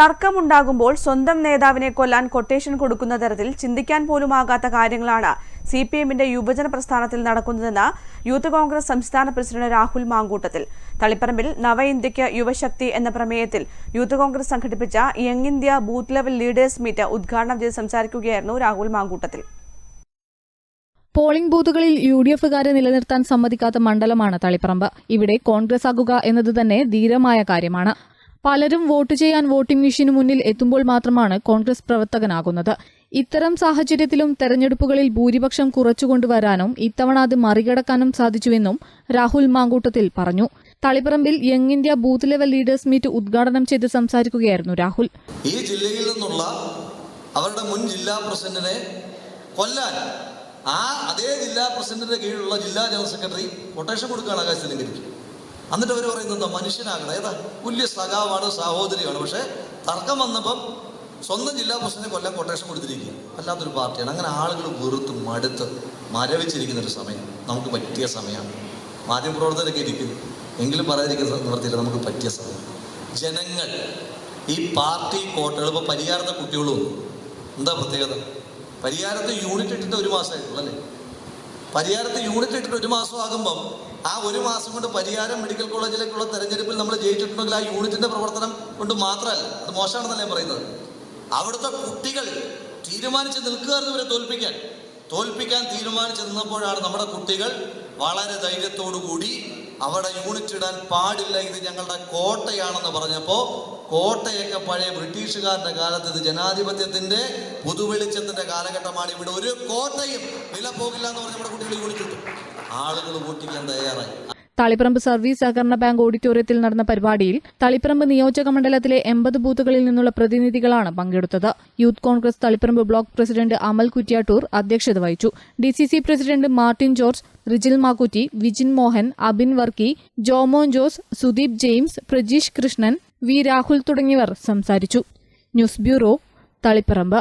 തർക്കമുണ്ടാകുമ്പോൾ സ്വന്തം നേതാവിനെ കൊല്ലാൻ കൊട്ടേഷൻ കൊടുക്കുന്ന തരത്തിൽ ചിന്തിക്കാൻ പോലും ആകാത്ത കാര്യങ്ങളാണ് സി പി എമ്മിന്റെ യുവജന പ്രസ്ഥാനത്തിൽ നടക്കുന്നതെന്ന് യൂത്ത് കോൺഗ്രസ് സംസ്ഥാന പ്രസിഡന്റ് രാഹുൽ മാങ്കൂട്ടത്തിൽ. തളിപ്പറമ്പിൽ നവ ഇന്ത്യയ്ക്ക് യുവശക്തി എന്ന പ്രമേയത്തിൽ യൂത്ത് കോൺഗ്രസ് സംഘടിപ്പിച്ച young India booth level leaders meet ഉദ്ഘാടനം ചെയ്ത് സംസാരിക്കുകയായിരുന്നു രാഹുൽ മാങ്കൂട്ടത്തിൽ. പോളിംഗ് ബൂത്തുകളിൽ യു ഡി എഫുകാരെ നിലനിർത്താൻ സമ്മതിക്കാത്ത മണ്ഡലമാണ് തളിപ്പറമ്പ്. ഇവിടെ കോൺഗ്രസ് ആകുക എന്നത് തന്നെ ധീരമായ കാര്യമാണ്. പലരും വോട്ട് ചെയ്യാൻ വോട്ടിംഗ് മെഷീന് മുന്നിൽ എത്തുമ്പോൾ മാത്രമാണ് കോൺഗ്രസ് പ്രവർത്തകനാകുന്നത്. ഇത്തരം സാഹചര്യത്തിലും തെരഞ്ഞെടുപ്പുകളിൽ ഭൂരിപക്ഷം കുറച്ചുകൊണ്ടുവരാനും ഇത്തവണ അത് മറികടക്കാനും സാധിച്ചുവെന്നും രാഹുൽ മാങ്കൂട്ടത്തിൽ പറഞ്ഞു. തളിപ്പറമ്പിൽ young India booth level leaders meet ഉദ്ഘാടനം ചെയ്ത് സംസാരിക്കുകയായിരുന്നു രാഹുൽ. ഈ ജില്ലയിൽ നിന്നുള്ള അവരുടെ മുൻ ജില്ലാ പ്രസിഡന്റിനെ കൊല്ലാൻ ആ അതേ ജില്ലാ പ്രസിഡന്റിന്റെ കീഴിലുള്ള ജില്ലാ ജനറൽ സെക്രട്ടറി കൊട്ടേഷൻ കൊടുക്കുകയാണ് ആകാശത്തിലേക്ക് എന്നിട്ട് അവർ പറയുന്നത് മനുഷ്യനാകണം. ഏതാ? വലിയ സഖാവാണ് സഹോദരിയാണ്. പക്ഷേ തർക്കം വന്നപ്പം സ്വന്തം ജില്ലാ പ്രസിഡന്റ് കൊല്ലം കൊട്ടേഷൻ കൊടുത്തിരിക്കുക അല്ലാത്തൊരു പാർട്ടിയാണ്. അങ്ങനെ ആളുകൾ വെറുത്ത് മടുത്ത് മരവിച്ചിരിക്കുന്ന ഒരു സമയം. നമുക്ക് പറ്റിയ സമയമാണ്. മാധ്യമപ്രവർത്തകരൊക്കെ ഇരിക്കുന്നു എങ്കിലും പറയാതിരിക്കുന്ന നിവർത്തിയില്ല. നമുക്ക് പറ്റിയ സമയം. ജനങ്ങൾ ഈ പാർട്ടി കോട്ടകൾ ഇപ്പോൾ പരിഹാരത്തെ കുട്ടികളും എന്താ പ്രത്യേകത? പരിഹാരത്തെ യൂണിറ്റ് ഇട്ടിട്ട് ഒരു മാസമായിട്ടുള്ളൂ അല്ലേ? പരിഹാരത്ത് യൂണിറ്റ് ഇട്ടിട്ട് ഒരു മാസം ആകുമ്പം ആ ഒരു മാസം കൊണ്ട് പരിഹാരം മെഡിക്കൽ കോളേജിലേക്കുള്ള തെരഞ്ഞെടുപ്പിൽ നമ്മൾ ജയിച്ചിട്ടുണ്ടെങ്കിൽ ആ യൂണിറ്റിന്റെ പ്രവർത്തനം കൊണ്ട് മാത്രമല്ല അത് മോശമാണെന്നല്ല ഞാൻ പറയുന്നത്? അവിടുത്തെ കുട്ടികൾ തീരുമാനിച്ച് നിൽക്കുകയായിരുന്നു ഇവരെ തോൽപ്പിക്കാൻ. തോൽപ്പിക്കാൻ തീരുമാനിച്ച് നിന്നപ്പോഴാണ് നമ്മുടെ കുട്ടികൾ വളരെ ധൈര്യത്തോടു കൂടി അവിടെ യൂണിറ്റ് ഇടാൻ പാടില്ല ഇത് ഞങ്ങളുടെ കോട്ടയാണെന്ന് പറഞ്ഞപ്പോൾ കോട്ടയൊക്കെ പഴയ ബ്രിട്ടീഷുകാരുടെ കാലത്ത് ഇത് ജനാധിപത്യത്തിന്റെ പുതുവെളിച്ചത്തിന്റെ കാലഘട്ടമാണ്. ഇവിടെ ഒരു കോട്ടയും വില പോകില്ല എന്ന് പറഞ്ഞ് നമ്മുടെ കുട്ടികൾ വിളിച്ചിട്ടു ആളുകൾ വോട്ടിക്കാൻ തയ്യാറായി. തളിപ്പറമ്പ് സർവീസ് സഹകരണ ബാങ്ക് ഓഡിറ്റോറിയത്തിൽ നടന്ന പരിപാടിയിൽ തളിപ്പറമ്പ് നിയോജക മണ്ഡലത്തിലെ എൺപത് ബൂത്തുകളിൽ നിന്നുള്ള പ്രതിനിധികളാണ് പങ്കെടുത്തത്. Youth congress Taliparamba block president Amal Kuttiattoor അധ്യക്ഷത വഹിച്ചു. D president Martin George Rijil Makkutty Vijin Mohan Abin Varkey Jomon Jose Sudeep James Prajeesh Krishnan V Rahul തുടങ്ങിയവർ സംസാരിച്ചു. News bureau Taliparamba.